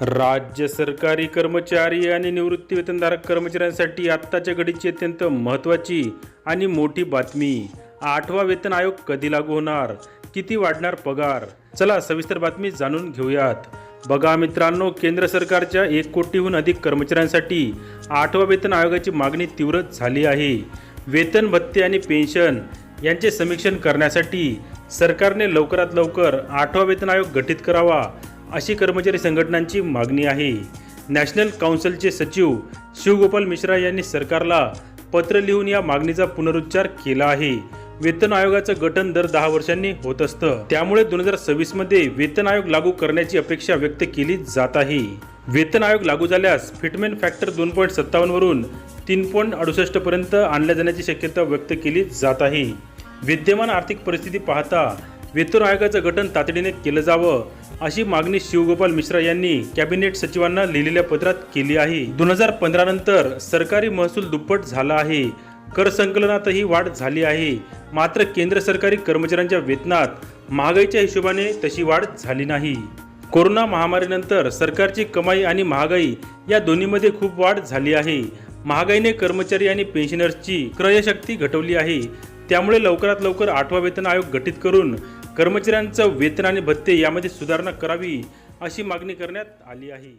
राज्य सरकारी कर्मचारी आणि निवृत्तीवेतनधारक कर्मचाऱ्यांसाठी आत्ताच्या घडीची अत्यंत महत्त्वाची आणि मोठी बातमी. आठवा वेतन आयोग कधी लागू होणार? किती वाढणार पगार? चला सविस्तर बातमी जाणून घेऊयात. बघा मित्रांनो केंद्र सरकारच्या एक कोटीहून अधिक कर्मचाऱ्यांसाठी आठवा वेतन आयोगाची मागणी तीव्र झाली आहे. वेतन भत्ते आणि पेन्शन यांचे समीक्षण करण्यासाठी सरकारने लवकरात लवकर आठवा वेतन आयोग गठीत करावा. अशी कर्मचारी संघटनांची मागणी आहे. नॅशनल काउन्सिलचे सचिव शिवगोपाल मिश्रा यांनी सरकारला पत्र लिहून या मागणीचा पुनरुच्चार केला आहे. वेतन आयोगाचं गठन दर दहा वर्षांनी होत असतं. त्यामुळे दोन हजार सव्वीसमध्ये वेतन आयोग लागू करण्याची अपेक्षा व्यक्त केली जात आहे. वेतन आयोग लागू झाल्यास फिटमेन फॅक्टर दोन पॉईंट सत्तावन्नवरून तीन पॉईंट अडुसष्टपर्यंत आणल्या जाण्याची शक्यता व्यक्त केली जात आहे. विद्यमान आर्थिक परिस्थिती पाहता वेतन आयोगाचं गठन तातडीने केलं जावं अशी मागणी शिवगोपाल मिश्रा यांनी कॅबिनेट सचिवांना लिहिलेल्या पत्रात केली आहे. दोन हजार पंधरा नंतर सरकारी महसूल दुप्पट झाला आहे. कर संकलनातही वाढ झाली आहे. मात्र केंद्र सरकारी कर्मचाऱ्यांच्या वेतनात महागाईच्या हिशोबाने तशी वाढ झाली नाही. कोरोना महामारीनंतर सरकारची कमाई आणि महागाई या दोन्हीमध्ये खूप वाढ झाली आहे. महागाईने कर्मचारी आणि पेन्शनर्सची क्रयशक्ती घटवली आहे. त्यामुळे लवकरात लवकर आठवा वेतन आयोग गठीत करून कर्मचाऱ्यांचं वेतन आणि भत्ते यामध्ये सुधारणा करावी अशी मागणी करण्यात आली आहे.